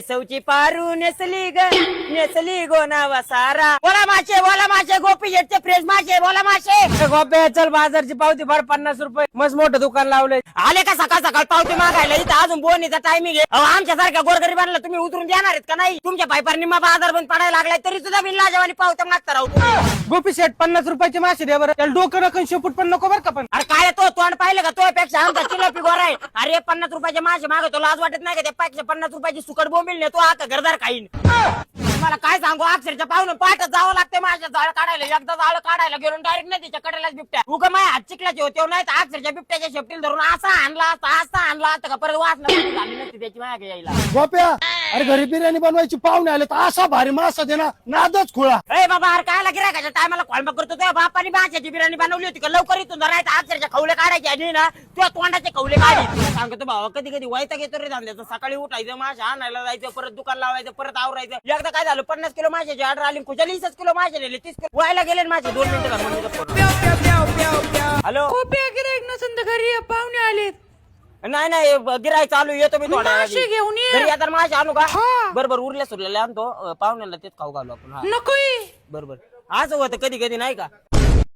केसवची पारू नेसली ग. नेसली गोनावा सारा. बोला माशे बोला माशे गोपी शेटचे फ्रेश माशे बोला माशे. गोप्या चल बाजारची पावती भर पन्नास रुपये. मस्त मोठं दुकान लावलंय. आले का सकाळ सकाळ पावती मागायला? इथं अजून बोनीचा टायमिंग आहे. अहो, आमच्या सारख्या गोरगरीबांना तुम्ही उतरून देणार आहेत का नाही? तुमच्या पायपार निम्मा बाजार बंद पडायला लागलाय तरी सुद्धा बिन लाजवानी पावत्या मागता राहू. गोपी शेट पन्नास रुपयाचे मासे द्या बरं. त्याला डोकं नकन शेपूट पण नको बरं का पण. अरे काय तो? तोंड पाहिलं का? तो पेक्षा आमचा किलो पिगोर आहे. अरे पन्नास रुपयाचे मासे मागतो लाज वाटत नाही का? त्या पेक्षा पन्नास रुपयाची सुकट बोंबील नेतो आता घरदार खाईन. मला काय सांगू अक्षरच्या पाहुणे पाठ जावं लागते माझ्या जाळ काढायला. एकदा जाळ काढायला गेलो डायरेक्ट नाही त्याच्या कडेलाच बिबट्या. उगा माझ्या हात चिकल्याचे होते नाही तर अक्षरच्या बिबट्याच्या शेपटील धरून असा आणला असता असा आणला असता का परत नाही झाली नसती त्याची मागे यायला. गोप्या अरे घरी बिर्याणी बनवायची पाहुणे आले तर असा भारी मासा दे ना नादच खुळा. ए बाबा अरे काय गिरा का टायमाला कॉलमा करतो तुझ्या बापाने माशाची बिर्याणी बनवली होती का? लवकर इथून तर अक्षरच्या खवले काढायचे आणि ना. तुझ्या तोंडाचे खवले काढी तुला सांगतो भावा कधी कधी वैता घेतो रे धांद्याचं. सकाळी उठायचं माशा आणायला जायचं परत दुकान लावायचं परत आवरायचं. एकदा काय झालं पन्नास किलो माशाची ऑर्डर आली कुठे वीसच किलो मासे नेले तीस किलो व्हायला गेले माझे दोन मिनिटं हॅलो? नसेल तर घरी ये, पाहुणे आलेत. नाही नाही गिराय चालू येतो मी थोड्या मासे वेळाने. घेऊन ये. घरी आता मासे आणू का? हा. बरोबर उरल्या सुरलेल्या आणतो. अं, पाहुण्याला तेच खाऊ घालू आपण हा. नकोय. बरोबर. असं होतं कधी कधी नाही का?